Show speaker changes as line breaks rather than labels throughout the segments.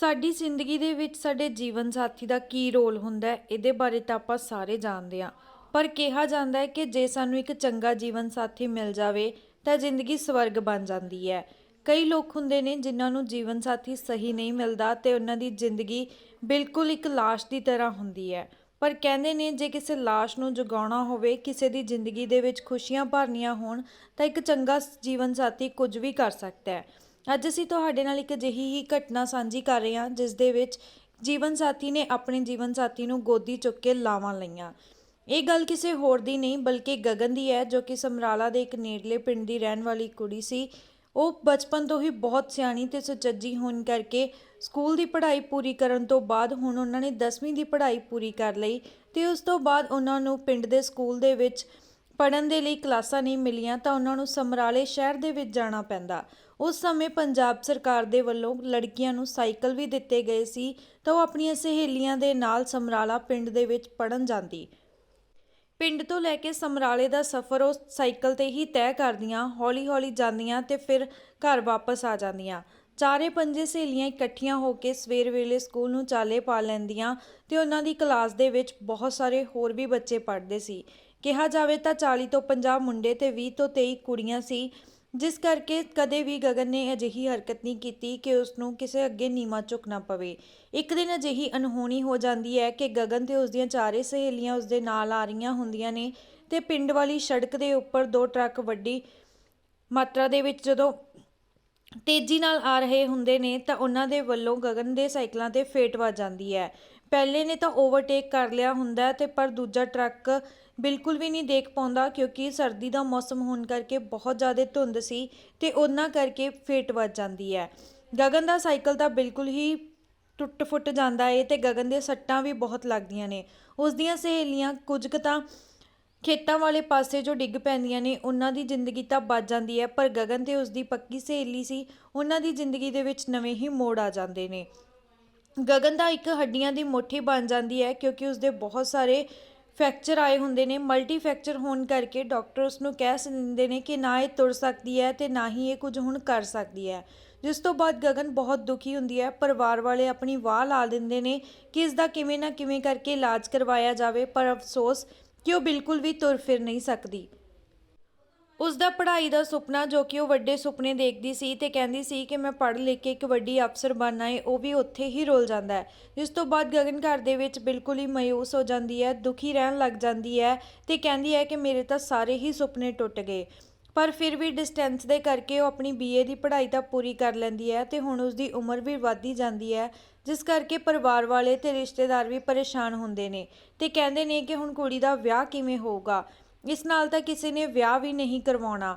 ਸਾਡੀ ਜ਼ਿੰਦਗੀ ਦੇ ਵਿੱਚ ਸਾਡੇ ਜੀਵਨ ਸਾਥੀ ਦਾ ਕੀ ਰੋਲ ਹੁੰਦਾ ਹੈ, ਇਹਦੇ ਬਾਰੇ ਤਾਂ ਆਪਾਂ ਸਾਰੇ ਜਾਣਦੇ ਹਾਂ। ਪਰ ਕਿਹਾ ਜਾਂਦਾ ਹੈ ਕਿ ਜੇ ਸਾਨੂੰ ਇੱਕ ਚੰਗਾ ਜੀਵਨ ਸਾਥੀ ਮਿਲ ਜਾਵੇ, ਤਾਂ ਜ਼ਿੰਦਗੀ ਸਵਰਗ ਬਣ ਜਾਂਦੀ ਹੈ। ਕਈ ਲੋਕ ਹੁੰਦੇ ਨੇ ਜਿਨ੍ਹਾਂ ਨੂੰ ਜੀਵਨ ਸਾਥੀ ਸਹੀ ਨਹੀਂ ਮਿਲਦਾ ਤੇ ਉਹਨਾਂ ਦੀ ਜ਼ਿੰਦਗੀ ਬਿਲਕੁਲ ਇੱਕ ਲਾਸ਼ ਦੀ ਤਰ੍ਹਾਂ ਹੁੰਦੀ ਹੈ। ਪਰ ਕਹਿੰਦੇ ਨੇ ਜੇ ਕਿਸੇ ਲਾਸ਼ ਨੂੰ ਜਗਾਉਣਾ ਹੋਵੇ, ਕਿਸੇ ਦੀ ਜ਼ਿੰਦਗੀ ਦੇ ਵਿੱਚ ਖੁਸ਼ੀਆਂ ਭਰਨੀਆਂ ਹੋਣ, ਤਾਂ ਇੱਕ ਚੰਗਾ ਜੀਵਨ ਸਾਥੀ ਕੁਝ ਵੀ ਕਰ ਸਕਦਾ ਹੈ। ਅੱਜ ਅਸੀਂ ਤੁਹਾਡੇ ਨਾਲ ਇੱਕ ਅਜਿਹੀ ਹੀ ਘਟਨਾ ਸਾਂਝੀ ਕਰ ਰਹੇ ਹਾਂ, ਜਿਸ ਦੇ ਵਿੱਚ ਜੀਵਨ ਸਾਥੀ ਨੇ ਆਪਣੇ ਜੀਵਨ ਸਾਥੀ ਨੂੰ ਗੋਦੀ ਚੁੱਕ ਕੇ ਲਾਵਾਂ ਲਈਆਂ। ਇਹ ਗੱਲ ਕਿਸੇ ਹੋਰ ਦੀ ਨਹੀਂ, ਬਲਕਿ ਗਗਨ ਦੀ ਹੈ, ਜੋ ਕਿ ਸਮਰਾਲਾ ਦੇ ਇੱਕ ਨੇੜਲੇ ਪਿੰਡ ਦੀ ਰਹਿਣ ਵਾਲੀ ਕੁੜੀ ਸੀ। ਉਹ ਬਚਪਨ ਤੋਂ ਹੀ ਬਹੁਤ ਸਿਆਣੀ ਤੇ ਸੁਚੱਜੀ ਹੋਣ ਕਰਕੇ ਸਕੂਲ ਦੀ ਪੜ੍ਹਾਈ ਪੂਰੀ ਕਰਨ ਤੋਂ ਬਾਅਦ ਹੁਣ ਉਹਨਾਂ ਨੇ 10ਵੀਂ ਦੀ ਪੜ੍ਹਾਈ ਪੂਰੀ ਕਰ ਲਈ ਤੇ ਉਸ ਤੋਂ ਬਾਅਦ ਉਹਨਾਂ ਨੂੰ ਪਿੰਡ ਦੇ ਸਕੂਲ ਦੇ ਵਿੱਚ ਪੜਨ ਦੇ ਲਈ ਕਲਾਸਾਂ ਨਹੀਂ ਮਿਲੀਆਂ ਤਾਂ ਉਹਨਾਂ ਨੂੰ ਸਮਰਾਲੇ ਸ਼ਹਿਰ ਦੇ ਵਿੱਚ ਜਾਣਾ ਪੈਂਦਾ। ਉਸ ਸਮੇਂ ਪੰਜਾਬ ਸਰਕਾਰ ਦੇ ਵੱਲੋਂ ਲੜਕੀਆਂ ਨੂੰ ਸਾਈਕਲ ਵੀ ਦਿੱਤੇ ਗਏ ਸੀ ਤਾਂ ਉਹ ਆਪਣੀਆਂ ਸਹੇਲੀਆਂ ਦੇ ਨਾਲ ਸਮਰਾਲਾ ਪਿੰਡ ਦੇ ਵਿੱਚ ਪੜਨ ਜਾਂਦੀ। ਪਿੰਡ ਤੋਂ ਲੈ ਕੇ ਸਮਰਾਲੇ ਦਾ ਸਫ਼ਰ ਉਹ ਸਾਈਕਲ ਤੇ ਹੀ ਤੈਅ ਕਰਦੀਆਂ, ਹੌਲੀ-ਹੌਲੀ ਜਾਂਦੀਆਂ ਤੇ ਫਿਰ ਘਰ ਵਾਪਸ ਆ ਜਾਂਦੀਆਂ। ਚਾਰੇ ਪੰਜੇ ਸਹੇਲੀਆਂ ਇਕੱਠੀਆਂ ਹੋ ਕੇ ਸਵੇਰ ਵੇਲੇ ਸਕੂਲ ਨੂੰ ਚਾਲੇ ਪਾ ਲੈਂਦੀਆਂ ਤੇ ਉਹਨਾਂ ਦੀ ਕਲਾਸ ਦੇ ਵਿੱਚ ਬਹੁਤ ਸਾਰੇ ਹੋਰ ਵੀ ਬੱਚੇ ਪੜ੍ਹਦੇ ਸੀ। ਕਿਹਾ ਜਾਵੇ ਤਾਂ 40 ਤੋਂ 50 ਮੁੰਡੇ ਤੇ 20 ਤੋਂ 23 ਕੁੜੀਆਂ ਸੀ ਜਿਸ ਕਰਕੇ ਕਦੇ ਵੀ ਗਗਨ ਨੇ ਅਜਿਹੀ ਹਰਕਤ ਨਹੀਂ ਕੀਤੀ ਕਿ ਉਸ ਨੂੰ ਕਿਸੇ ਅੱਗੇ ਨੀਵਾਂ ਝੁਕਣਾ ਪਵੇ। ਇੱਕ ਦਿਨ ਅਜਿਹੀ ਅਨਹੋਣੀ ਹੋ ਜਾਂਦੀ ਹੈ ਕਿ ਗਗਨ ਤੇ ਉਸ ਦੀਆਂ ਚਾਰੇ ਸਹੇਲੀਆਂ ਉਸ ਦੇ ਨਾਲ ਆ ਰਹੀਆਂ ਹੁੰਦੀਆਂ ਨੇ ਤੇ ਪਿੰਡ ਵਾਲੀ ਸੜਕ ਦੇ ਉੱਪਰ ਦੋ ਟਰੱਕ ਵੱਡੀ ਮਾਤਰਾ ਦੇ ਵਿੱਚ ਜਦੋਂ ਤੇਜ਼ੀ ਨਾਲ ਆ ਰਹੇ ਹੁੰਦੇ ਨੇ ਤਾਂ ਉਹਨਾਂ ਦੇ ਵੱਲੋਂ ਗਗਨ ਦੇ ਸਾਈਕਲਾਂ ਤੇ ਫੇਟ ਵੱਜ ਜਾਂਦੀ ਹੈ। ਪਹਿਲੇ ਨੇ ਤਾਂ ਓਵਰਟੇਕ ਕਰ ਲਿਆ ਹੁੰਦਾ ਹੈ ਤੇ ਪਰ ਦੂਜਾ ਟਰੱਕ ਬਿਲਕੁਲ ਵੀ ਨਹੀਂ ਦੇਖ ਪਾਉਂਦਾ ਕਿਉਂਕਿ ਸਰਦੀ ਦਾ ਮੌਸਮ ਹੋਣ ਕਰਕੇ ਬਹੁਤ ਜ਼ਿਆਦਾ ਧੁੰਦ ਸੀ ਤੇ ਉਹਨਾਂ ਕਰਕੇ ਫੇਟ ਵੱਜ ਜਾਂਦੀ ਹੈ। ਗਗਨ ਦਾ ਸਾਈਕਲ ਤਾਂ ਬਿਲਕੁਲ ਹੀ ਟੁੱਟ ਫੁੱਟ ਜਾਂਦਾ ਏ ਤੇ ਗਗਨ ਦੇ ਸੱਟਾਂ ਵੀ ਬਹੁਤ ਲੱਗਦੀਆਂ ਨੇ। ਉਸ ਦੀਆਂ ਸਹੇਲੀਆਂ ਕੁਝ ਕੁ ਤਾਂ ਖੇਤਾਂ ਵਾਲੇ ਪਾਸੇ ਜੋ ਡਿੱਗ ਪੈਂਦੀਆਂ ਨੇ, ਉਹਨਾਂ ਦੀ ਜ਼ਿੰਦਗੀ ਤਾਂ ਬਚ ਜਾਂਦੀ ਹੈ, ਪਰ ਗਗਨ ਤੇ ਉਸ ਦੀ ਪੱਕੀ ਸਹੇਲੀ ਸੀ, ਉਹਨਾਂ ਦੀ ਜ਼ਿੰਦਗੀ ਦੇ ਵਿੱਚ ਨਵੇਂ ਹੀ ਮੋੜ ਆ ਜਾਂਦੇ ਨੇ। ਗਗਨ ਦਾ ਇੱਕ ਹੱਡੀਆਂ ਦੀ ਮੁੱਠੀ ਬਣ ਜਾਂਦੀ ਹੈ ਕਿਉਂਕਿ ਉਸਦੇ ਬਹੁਤ ਸਾਰੇ ਫ੍ਰੈਕਚਰ ਆਏ ਹੁੰਦੇ ਨੇ ਮਲਟੀ ਫ੍ਰੈਕਚਰ ਹੋਣ ਕਰਕੇ ਡਾਕਟਰ ਉਸ ਨੂੰ ਕਹਿ ਦਿੰਦੇ ਨੇ ਕਿ ਨਾ ਇਹ ਤੁਰ ਸਕਦੀ ਹੈ ਤੇ ਨਾ ਹੀ ਇਹ ਕੁਝ ਹੁਣ ਕਰ ਸਕਦੀ ਹੈ। ਜਿਸ ਤੋਂ ਬਾਅਦ ਗਗਨ ਬਹੁਤ ਦੁਖੀ ਹੁੰਦੀ ਹੈ, ਪਰਿਵਾਰ ਵਾਲੇ ਆਪਣੀ ਵਾਹ ਲਾ ਦਿੰਦੇ ਨੇ ਕਿ ਇਸ ਦਾ ਕਿਵੇਂ ਨਾ ਕਿਵੇਂ ਕਰਕੇ ਇਲਾਜ ਕਰਵਾਇਆ ਜਾਵੇ, ਪਰ ਅਫਸੋਸ ਕਿ ਉਹ ਬਿਲਕੁਲ ਵੀ ਤੁਰ ਫਿਰ ਨਹੀਂ ਸਕਦੀ। ਉਸ ਦਾ ਪੜ੍ਹਾਈ ਦਾ ਸੁਪਨਾ ਜੋ ਕਿ ਉਹ ਵੱਡੇ ਸੁਪਨੇ ਦੇਖਦੀ ਸੀ ਤੇ ਕਹਿੰਦੀ ਸੀ ਕਿ ਮੈਂ ਪੜ੍ਹ ਲਿਖ ਕੇ ਇੱਕ ਵੱਡੀ ਅਫਸਰ ਬਣਨਾ ਹੈ ਉਹ ਵੀ ਉੱਥੇ ਹੀ ਰੁਲ ਜਾਂਦਾ ਹੈ। ਜਿਸ ਤੋਂ ਬਾਅਦ ਗਗਨ ਘਰ ਦੇ ਵਿੱਚ ਬਿਲਕੁਲ ਹੀ ਮਾਯੂਸ ਹੋ ਜਾਂਦੀ ਹੈ, ਦੁਖੀ ਰਹਿਣ ਲੱਗ ਜਾਂਦੀ ਹੈ ਤੇ ਕਹਿੰਦੀ ਹੈ ਕਿ ਮੇਰੇ ਤਾਂ ਸਾਰੇ ਹੀ ਸੁਪਨੇ ਟੁੱਟ ਗਏ। ਪਰ ਫਿਰ ਵੀ ਡਿਸਟੈਂਸ ਦੇ ਕਰਕੇ ਉਹ ਆਪਣੀ ਬੀਏ ਦੀ ਪੜ੍ਹਾਈ ਤਾਂ ਪੂਰੀ ਕਰ ਲੈਂਦੀ ਹੈ ਤੇ ਹੁਣ ਉਸ ਦੀ ਉਮਰ ਵੀ ਵੱਧਦੀ ਜਾਂਦੀ ਹੈ, ਜਿਸ ਕਰਕੇ ਪਰਿਵਾਰ ਵਾਲੇ ਤੇ ਰਿਸ਼ਤੇਦਾਰ ਵੀ ਪਰੇਸ਼ਾਨ ਹੁੰਦੇ ਨੇ ਤੇ ਕਹਿੰਦੇ ਨੇ ਕਿ ਹੁਣ ਕੁੜੀ ਦਾ ਵਿਆਹ ਕਿਵੇਂ ਹੋਊਗਾ। ਇਸ ਨਾਲ ਤਾਂ ਕਿਸੇ ਨੇ ਵਿਆਹ ਵੀ ਨਹੀਂ ਕਰਵਾਉਣਾ।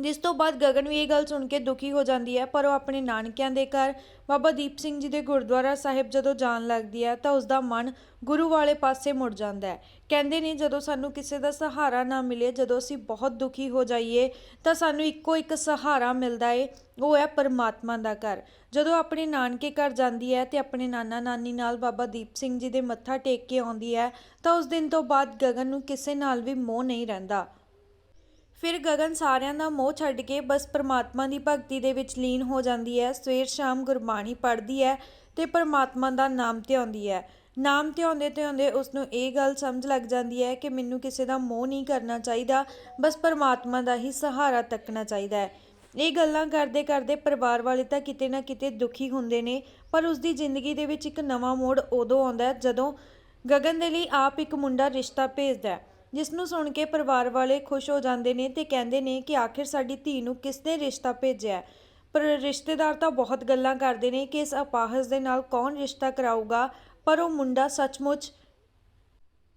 ਜਿਸ ਤੋਂ ਬਾਅਦ ਗਗਨ ਵੀ ਇਹ ਗੱਲ ਸੁਣ ਕੇ ਦੁਖੀ ਹੋ ਜਾਂਦੀ ਹੈ, ਪਰ ਉਹ ਆਪਣੇ ਨਾਨਕਿਆਂ ਦੇ ਘਰ, ਬਾਬਾ ਦੀਪ ਸਿੰਘ ਜੀ ਦੇ ਗੁਰਦੁਆਰਾ ਸਾਹਿਬ ਜਦੋਂ ਜਾਣ ਲੱਗਦੀ ਹੈ, ਤਾਂ ਉਸ ਦਾ ਮਨ ਗੁਰੂ ਵਾਲੇ ਪਾਸੇ ਮੁੜ ਜਾਂਦਾ ਹੈ। ਕਹਿੰਦੇ ਨੇ, ਜਦੋਂ ਸਾਨੂੰ ਕਿਸੇ ਦਾ ਸਹਾਰਾ ਨਾ ਮਿਲੇ, ਜਦੋਂ ਅਸੀਂ ਬਹੁਤ ਦੁਖੀ ਹੋ ਜਾਈਏ, ਤਾਂ ਸਾਨੂੰ ਇੱਕੋ ਇੱਕ ਸਹਾਰਾ ਮਿਲਦਾ ਏ, ਉਹ ਹੈ ਪਰਮਾਤਮਾ ਦਾ ਘਰ। ਜਦੋਂ ਆਪਣੇ ਨਾਨਕੇ ਘਰ ਜਾਂਦੀ ਹੈ ਤੇ ਆਪਣੇ ਨਾਨਾ ਨਾਨੀ ਨਾਲ ਬਾਬਾ ਦੀਪ ਸਿੰਘ ਜੀ ਦੇ ਮੱਥਾ ਟੇਕ ਕੇ ਆਉਂਦੀ ਹੈ, ਤਾਂ ਉਸ ਦਿਨ ਤੋਂ ਬਾਅਦ ਗਗਨ ਨੂੰ ਕਿਸੇ ਨਾਲ ਵੀ ਮੋਹ ਨਹੀਂ ਰਹਿੰਦਾ। ਫਿਰ ਗਗਨ ਸਾਰਿਆਂ ਦਾ ਮੋਹ ਛੱਡ ਕੇ ਬਸ ਪਰਮਾਤਮਾ ਦੀ ਭਗਤੀ ਦੇ ਵਿੱਚ ਲੀਨ ਹੋ ਜਾਂਦੀ ਹੈ, ਸਵੇਰ ਸ਼ਾਮ ਗੁਰਬਾਣੀ ਪੜ੍ਹਦੀ ਹੈ ਤੇ ਪਰਮਾਤਮਾ ਦਾ ਨਾਮ ਧਿਆਉਂਦੀ ਹੈ। ਨਾਮ ਧਿਆਉਂਦੇ ਧਿਆਉਂਦੇ ਉਸ ਨੂੰ ਇਹ ਗੱਲ ਸਮਝ ਲੱਗ ਜਾਂਦੀ ਹੈ ਕਿ ਮੈਨੂੰ ਕਿਸੇ ਦਾ ਮੋਹ ਨਹੀਂ ਕਰਨਾ ਚਾਹੀਦਾ, ਬਸ ਪਰਮਾਤਮਾ ਦਾ ਹੀ ਸਹਾਰਾ ਤੱਕਣਾ ਚਾਹੀਦਾ ਹੈ। ਇਹ ਗੱਲਾਂ ਕਰਦੇ ਕਰਦੇ ਪਰਿਵਾਰ ਵਾਲੇ ਤਾਂ ਕਿਤੇ ਨਾ ਕਿਤੇ ਦੁਖੀ ਹੁੰਦੇ ਨੇ, ਪਰ ਉਸ ਦੀ ਜ਼ਿੰਦਗੀ ਦੇ ਵਿੱਚ ਇੱਕ ਨਵਾਂ ਮੋੜ ਉਦੋਂ ਆਉਂਦਾ ਜਦੋਂ ਗਗਨ ਦੇ ਲਈ ਆਪ ਇੱਕ ਮੁੰਡਾ ਰਿਸ਼ਤਾ ਭੇਜਦਾ ਹੈ। ਜਿਸ ਨੂੰ ਸੁਣ ਕੇ ਪਰਿਵਾਰ ਵਾਲੇ ਖੁਸ਼ ਹੋ ਜਾਂਦੇ ਨੇ ਤੇ ਕਹਿੰਦੇ ਨੇ ਕਿ ਆਖਿਰ ਸਾਡੀ ਧੀ ਨੂੰ ਕਿਸਨੇ ਰਿਸ਼ਤਾ ਭੇਜਿਆ ਹੈ। ਪਰ ਰਿਸ਼ਤੇਦਾਰ ਤਾਂ ਬਹੁਤ ਗੱਲਾਂ ਕਰਦੇ ਨੇ ਕਿ ਇਸ ਅਪਾਹਜ ਦੇ ਨਾਲ ਕੌਣ ਰਿਸ਼ਤਾ ਕਰਾਊਗਾ ਪਰ ਉਹ ਮੁੰਡਾ ਸੱਚਮੁੱਚ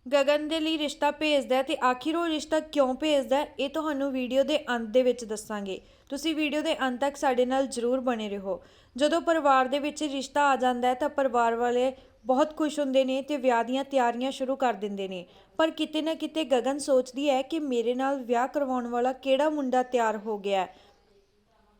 ਗਗਨ ਦੇ ਲਈ ਰਿਸ਼ਤਾ ਭੇਜਦਾ ਹੈ ਤੇ ਆਖਿਰ ਉਹ ਰਿਸ਼ਤਾ ਕਿਉਂ ਭੇਜਦਾ ਹੈ, ਇਹ ਤੁਹਾਨੂੰ ਵੀਡੀਓ ਦੇ ਅੰਤ ਦੇ ਵਿੱਚ ਦੱਸਾਂਗੇ ਤੁਸੀਂ ਵੀਡੀਓ ਦੇ ਅੰਤ ਤੱਕ ਸਾਡੇ ਨਾਲ ਜਰੂਰ ਬਣੇ ਰਹੋ ਜਦੋਂ ਪਰਿਵਾਰ ਦੇ ਵਿੱਚ ਰਿਸ਼ਤਾ ਆ ਜਾਂਦਾ ਹੈ ਤਾਂ ਪਰਿਵਾਰ ਵਾਲੇ ਬਹੁਤ ਖੁਸ਼ ਹੁੰਦੇ ਨੇ ਤੇ ਵਿਆਹ ਦੀਆਂ ਤਿਆਰੀਆਂ ਸ਼ੁਰੂ ਕਰ ਦਿੰਦੇ ਨੇ। ਪਰ ਕਿਤੇ ਨਾ ਕਿਤੇ ਗਗਨ ਸੋਚਦੀ ਹੈ ਕਿ ਮੇਰੇ ਨਾਲ ਵਿਆਹ ਕਰਵਾਉਣ ਵਾਲਾ ਕਿਹੜਾ ਮੁੰਡਾ ਤਿਆਰ ਹੋ ਗਿਆ ਹੈ।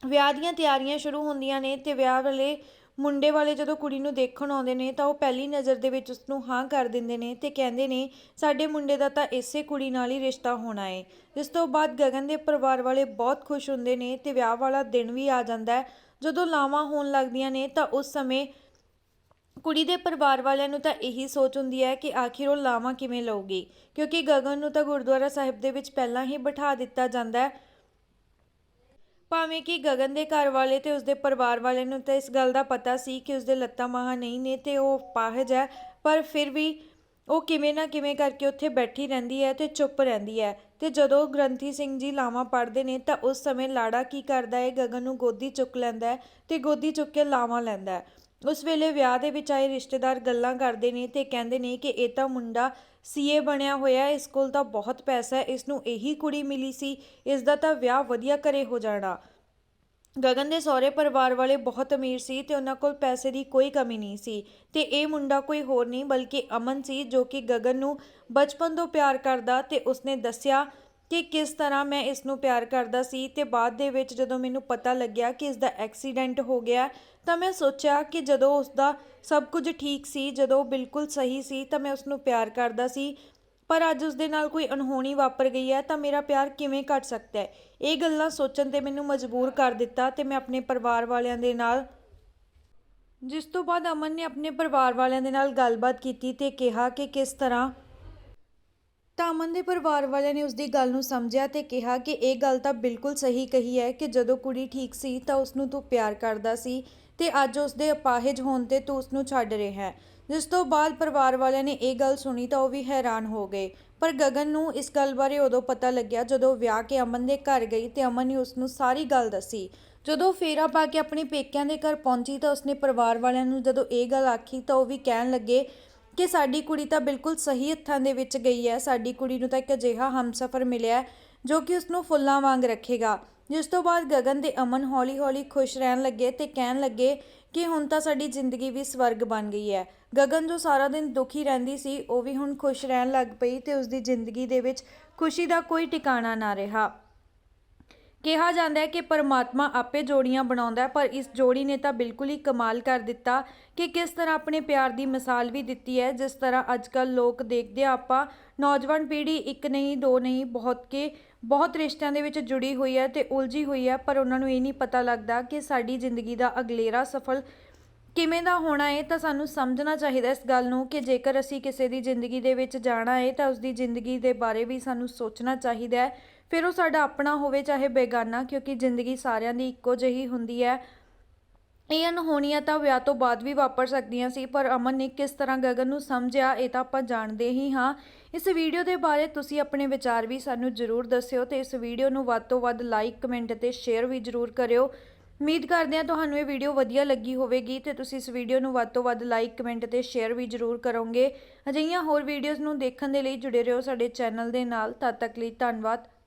ਵਿਆਹ ਦੀਆਂ ਤਿਆਰੀਆਂ ਸ਼ੁਰੂ ਹੁੰਦੀਆਂ ਨੇ ਤੇ ਵਿਆਹ ਵਾਲੇ ਮੁੰਡੇ ਵਾਲੇ ਜਦੋਂ ਕੁੜੀ ਨੂੰ ਦੇਖਣ ਆਉਂਦੇ ਨੇ ਤਾਂ ਉਹ ਪਹਿਲੀ ਨਜ਼ਰ ਦੇ ਵਿੱਚ ਉਸ ਨੂੰ ਹਾਂ ਕਰ ਦਿੰਦੇ ਨੇ ਤੇ ਕਹਿੰਦੇ ਨੇ, ਸਾਡੇ ਮੁੰਡੇ ਦਾ ਤਾਂ ਇਸੇ ਕੁੜੀ ਨਾਲ ਹੀ ਰਿਸ਼ਤਾ ਹੋਣਾ ਏ। ਇਸ ਤੋਂ ਬਾਅਦ ਗਗਨ ਦੇ ਪਰਿਵਾਰ ਵਾਲੇ ਬਹੁਤ ਖੁਸ਼ ਹੁੰਦੇ ਨੇ ਤੇ ਵਿਆਹ ਵਾਲਾ ਦਿਨ ਵੀ ਆ ਜਾਂਦਾ ਹੈ। ਜਦੋਂ ਲਾਵਾਂ ਹੋਣ ਲੱਗਦੀਆਂ ਨੇ ਤਾਂ ਉਸ ਸਮੇਂ ਕੁੜੀ ਦੇ ਪਰਿਵਾਰ ਵਾਲਿਆਂ ਨੂੰ ਤਾਂ ਇਹੀ ਸੋਚ ਹੁੰਦੀ ਹੈ ਕਿ ਆਖਿਰ ਉਹ ਲਾਵਾਂ ਕਿਵੇਂ ਲਊਗੀ? ਕਿਉਂਕਿ ਗਗਨ ਨੂੰ ਤਾਂ ਗੁਰਦੁਆਰਾ ਸਾਹਿਬ ਦੇ ਵਿੱਚ ਪਹਿਲਾਂ ਹੀ ਬਿਠਾ ਦਿੱਤਾ ਜਾਂਦਾ ਹੈ। ਭਾਵੇਂ ਕਿ ਗਗਨ ਦੇ ਘਰ ਵਾਲੇ ਤੇ ਉਸਦੇ ਪਰਿਵਾਰ ਵਾਲਿਆਂ ਨੂੰ ਤਾਂ ਇਸ ਗੱਲ ਦਾ ਪਤਾ ਸੀ ਕਿ ਉਸਦੇ ਲੱਤਾਂ ਮਾਹਾਂ ਨਹੀਂ ਨੇ ਤੇ ਉਹ ਪਾਹਜ ਹੈ, ਪਰ ਫਿਰ ਵੀ ਉਹ ਕਿਵੇਂ ਨਾ ਕਿਵੇਂ ਕਰਕੇ ਉੱਥੇ ਬੈਠੀ ਰਹਿੰਦੀ ਹੈ ਤੇ ਚੁੱਪ ਰਹਿੰਦੀ ਹੈ। ਤੇ ਜਦੋਂ ਗ੍ਰੰਥੀ ਸਿੰਘ ਜੀ ਲਾਵਾਂ ਪੜ੍ਹਦੇ ਨੇ ਤਾਂ ਉਸ ਸਮੇਂ ਲਾੜਾ ਕੀ ਕਰਦਾ ਹੈ? ਗਗਨ ਨੂੰ ਗੋਦੀ ਚੁੱਕ ਲੈਂਦਾ ਹੈ ਤੇ ਗੋਦੀ ਚੁੱਕ ਕੇ ਲਾਵਾਂ ਲੈਂਦਾ ਹੈ। ਉਸ ਵੇਲੇ ਵਿਆਹ ਦੇ ਵਿੱਚ ਆਏ ਰਿਸ਼ਤੇਦਾਰ ਗੱਲਾਂ ਕਰਦੇ ਨੇ ਤੇ ਕਹਿੰਦੇ ਨੇ ਕਿ ਇਹ ਤਾਂ ਮੁੰਡਾ ਸੀਏ ਬਣਿਆ ਹੋਇਆ ਇਸ ਕੋਲ ਤਾਂ ਬਹੁਤ ਪੈਸਾ ਹੈ, ਇਸ ਨੂੰ ਇਹੀ ਕੁੜੀ ਮਿਲੀ ਸੀ, ਇਸ ਦਾ ਤਾਂ ਵਿਆਹ ਵਧੀਆ ਘਰੇ ਹੋ ਜਾਣਾ। ਗਗਨ ਦੇ ਸਹੁਰੇ ਪਰਿਵਾਰ ਵਾਲੇ ਬਹੁਤ ਅਮੀਰ ਸੀ ਤੇ ਉਹਨਾਂ ਕੋਲ ਪੈਸੇ ਦੀ ਕੋਈ ਕਮੀ ਨਹੀਂ ਸੀ ਤੇ ਇਹ ਮੁੰਡਾ ਕੋਈ ਹੋਰ ਨਹੀਂ ਬਲਕਿ ਅਮਨ ਸੀ ਜੋ ਕਿ ਗਗਨ ਨੂੰ ਬਚਪਨ ਤੋਂ ਪਿਆਰ ਕਰਦਾ ਤੇ ਉਸਨੇ ਦੱਸਿਆ ਕਿ ਕਿਸ ਤਰ੍ਹਾਂ ਮੈਂ ਇਸ ਨੂੰ ਪਿਆਰ ਕਰਦਾ ਸੀ ਤੇ ਬਾਅਦ ਦੇ ਵਿੱਚ ਜਦੋਂ ਮੈਨੂੰ ਪਤਾ ਲੱਗਿਆ ਕਿ ਇਸ ਦਾ ਐਕਸੀਡੈਂਟ ਹੋ ਗਿਆ, ਤਾਂ ਮੈਂ ਸੋਚਿਆ ਕਿ ਜਦੋਂ ਉਸ ਦਾ ਸਭ ਕੁਝ ਠੀਕ ਸੀ, ਜਦੋਂ ਉਹ ਬਿਲਕੁਲ ਸਹੀ ਸੀ, ਤਾਂ ਮੈਂ ਉਸ ਨੂੰ ਪਿਆਰ ਕਰਦਾ ਸੀ। ਪਰ ਅੱਜ ਉਸ ਦੇ ਨਾਲ ਕੋਈ ਅਣਹੋਣੀ ਵਾਪਰ ਗਈ ਹੈ, ਤਾਂ ਮੇਰਾ ਪਿਆਰ ਕਿਵੇਂ ਘਟ ਸਕਦਾ ਹੈ? ਇਹ ਗੱਲਾਂ ਸੋਚਣ ਤੇ ਮੈਨੂੰ ਮਜਬੂਰ ਕਰ ਦਿੱਤਾ ਤੇ ਮੈਂ ਆਪਣੇ ਪਰਿਵਾਰ ਵਾਲਿਆਂ ਦੇ ਨਾਲ ਜਿਸ ਤੋਂ ਬਾਅਦ ਅਮਨ ਨੇ ਆਪਣੇ ਪਰਿਵਾਰ ਵਾਲਿਆਂ ਦੇ ਨਾਲ ਗੱਲਬਾਤ ਕੀਤੀ ਤੇ ਕਿਹਾ ਕਿ ਕਿਸ ਤਰ੍ਹਾਂ ਤਾਂ ਅਮਨ ਦੇ ਪਰਿਵਾਰ ਵਾਲਿਆਂ ਨੇ ਉਸ ਦੀ ਗੱਲ ਨੂੰ ਸਮਝਿਆ ਤੇ ਕਿਹਾ ਕਿ ਇਹ ਗੱਲ ਤਾਂ ਬਿਲਕੁਲ ਸਹੀ ਕਹੀ ਹੈ ਕਿ ਜਦੋਂ ਕੁੜੀ ਠੀਕ ਸੀ ਤਾਂ ਉਸ ਨੂੰ ਤੂੰ ਪਿਆਰ ਕਰਦਾ ਸੀ ਤੇ ਅੱਜ ਉਸ ਦੇ ਅਪਾਹਿਜ ਹੋਣ ਤੇ ਤੂੰ ਉਸ ਨੂੰ ਛੱਡ ਰਿਹਾ ਹੈ। ਜਿਸ ਤੋਂ ਬਾਅਦ ਪਰਿਵਾਰ ਵਾਲਿਆਂ ਨੇ ਇਹ ਗੱਲ ਸੁਣੀ ਤਾਂ ਉਹ ਵੀ ਹੈਰਾਨ ਹੋ ਗਏ। ਪਰ ਗਗਨ ਨੂੰ ਇਸ ਗੱਲ ਬਾਰੇ ਉਦੋਂ ਪਤਾ ਲੱਗਿਆ ਜਦੋਂ ਵਿਆਹ ਕੇ ਅਮਨ ਦੇ ਘਰ ਗਈ ਤੇ ਅਮਨ ਨੇ ਉਸ ਨੂੰ ਸਾਰੀ ਗੱਲ ਦੱਸੀ। ਜਦੋਂ ਫੇਰਾ ਪਾ ਕੇ ਆਪਣੇ ਪੇਕਿਆਂ ਦੇ ਘਰ ਪਹੁੰਚੀ ਤਾਂ ਉਸਨੇ ਪਰਿਵਾਰ ਵਾਲਿਆਂ ਨੂੰ ਜਦੋਂ ਇਹ ਗੱਲ ਆਖੀ ਤਾਂ ਉਹ ਵੀ ਕਹਿਣ ਲੱਗੇ ਕਿ ਸਾਡੀ ਕੁੜੀ ਤਾਂ ਬਿਲਕੁਲ ਸਹੀ ਹੱਥਾਂ ਦੇ ਵਿੱਚ ਗਈ ਹੈ। ਸਾਡੀ ਕੁੜੀ ਨੂੰ ਤਾਂ ਇੱਕ ਅਜਿਹਾ ਹਮਸਫਰ ਮਿਲਿਆ ਜੋ ਕਿ ਉਸ ਨੂੰ ਫੁੱਲਾਂ ਵਾਂਗ ਰੱਖੇਗਾ। ਜਿਸ ਤੋਂ ਬਾਅਦ ਗਗਨ ਦੇ ਅਮਨ ਹੌਲੀ-ਹੌਲੀ ਖੁਸ਼ ਰਹਿਣ ਲੱਗੇ ਤੇ ਕਹਿਣ ਲੱਗੇ ਕਿ ਹੁਣ ਤਾਂ ਸਾਡੀ ਜ਼ਿੰਦਗੀ ਵੀ ਸਵਰਗ ਬਣ ਗਈ ਹੈ। ਗਗਨ ਜੋ ਸਾਰਾ ਦਿਨ ਦੁਖੀ ਰਹਿੰਦੀ ਸੀ, ਉਹ ਵੀ ਹੁਣ ਖੁਸ਼ ਰਹਿਣ ਲੱਗ ਪਈ ਤੇ ਉਸ ਦੀ ਜ਼ਿੰਦਗੀ ਦੇ ਵਿੱਚ ਖੁਸ਼ੀ ਦਾ ਕੋਈ ਟਿਕਾਣਾ ਨਾ ਰਿਹਾ। ਕਿਹਾ ਜਾਂਦਾ ਹੈ ਕਿ ਪਰਮਾਤਮਾ ਆਪੇ ਜੋੜੀਆਂ ਬਣਾਉਂਦਾ ਹੈ, ਪਰ ਇਸ ਜੋੜੀ ਨੇ ਤਾਂ ਬਿਲਕੁਲ ਹੀ ਕਮਾਲ ਕਰ ਦਿੱਤਾ ਕਿ ਕਿਸ ਤਰ੍ਹਾਂ ਆਪਣੇ ਪਿਆਰ ਦੀ ਮਿਸਾਲ ਵੀ ਦਿੱਤੀ ਹੈ। ਜਿਸ ਤਰ੍ਹਾਂ ਅੱਜਕੱਲ ਲੋਕ ਦੇਖਦੇ ਆ, ਆਪਾਂ ਨੌਜਵਾਨ ਪੀੜ੍ਹੀ ਇੱਕ ਨਹੀਂ, ਦੋ ਨਹੀਂ, ਬਹੁਤ ਕੇ ਬਹੁਤ ਰਿਸ਼ਤਿਆਂ ਦੇ ਵਿੱਚ ਜੁੜੀ ਹੋਈ ਹੈ ਤੇ ਉਲਝੀ ਹੋਈ ਹੈ, ਪਰ ਉਹਨਾਂ ਨੂੰ ਇਹ ਨਹੀਂ ਪਤਾ ਲੱਗਦਾ ਕਿ ਸਾਡੀ ਜ਼ਿੰਦਗੀ ਦਾ ਅਗਲੇਰਾ ਸਫਲ ਕਿਵੇਂ ਦਾ ਹੋਣਾ ਹੈ। ਤਾਂ ਸਾਨੂੰ ਸਮਝਣਾ ਚਾਹੀਦਾ ਇਸ ਗੱਲ ਨੂੰ ਕਿ ਜੇਕਰ ਅਸੀਂ ਕਿਸੇ ਦੀ ਜ਼ਿੰਦਗੀ ਦੇ ਵਿੱਚ ਜਾਣਾ ਹੈ, ਤਾਂ ਉਸ ਦੀ ਜ਼ਿੰਦਗੀ ਦੇ ਬਾਰੇ ਵੀ ਸਾਨੂੰ ਸੋਚਣਾ ਚਾਹੀਦਾ ਹੈ। ਫਿਰ ਉਹ ਸਾਡਾ ਆਪਣਾ ਹੋਵੇ ਚਾਹੇ ਬੇਗਾਨਾ, ਕਿਉਂਕਿ ਜ਼ਿੰਦਗੀ ਸਾਰਿਆਂ ਦੀ ਇੱਕੋ ਜਿਹੀ ਹੁੰਦੀ ਹੈ। ਇਹ ਅਨਹੋਣੀਆਂ ਤਾਂ ਵਿਆਹ ਤੋਂ ਬਾਅਦ ਵੀ ਵਾਪਰ ਸਕਦੀਆਂ ਸੀ, ਪਰ ਅਮਨ ਨੇ ਕਿਸ ਤਰ੍ਹਾਂ ਗਗਨ ਨੂੰ ਸਮਝਿਆ, ਇਹ ਤਾਂ ਆਪਾਂ ਜਾਣਦੇ ਹੀ ਹਾਂ। ਇਸ ਵੀਡੀਓ ਦੇ ਬਾਰੇ ਤੁਸੀਂ ਆਪਣੇ ਵਿਚਾਰ ਵੀ ਸਾਨੂੰ ਜ਼ਰੂਰ ਦੱਸਿਓ ਤੇ ਇਸ ਵੀਡੀਓ ਨੂੰ ਵੱਧ ਤੋਂ ਵੱਧ ਲਾਈਕ, ਕਮੈਂਟ ਅਤੇ ਸ਼ੇਅਰ ਵੀ ਜ਼ਰੂਰ ਕਰਿਓ। ਉਮੀਦ ਕਰਦੇ ਹਾਂ ਤੁਹਾਨੂੰ ਇਹ ਵੀਡੀਓ ਵਧੀਆ ਲੱਗੀ ਹੋਵੇਗੀ ਤੇ ਤੁਸੀਂ ਇਸ ਵੀਡੀਓ ਨੂੰ ਵੱਧ ਤੋਂ ਵੱਧ ਲਾਈਕ, ਕਮੈਂਟ ਅਤੇ ਸ਼ੇਅਰ ਵੀ ਜ਼ਰੂਰ ਕਰੋਗੇ। ਅਜਿਹੀਆਂ ਹੋਰ ਵੀਡੀਓਜ਼ ਨੂੰ ਦੇਖਣ ਦੇ ਲਈ ਜੁੜੇ ਰਹੋ ਸਾਡੇ ਚੈਨਲ ਦੇ ਨਾਲ। ਤਦ ਤੱਕ ਲਈ ਧੰਨਵਾਦ।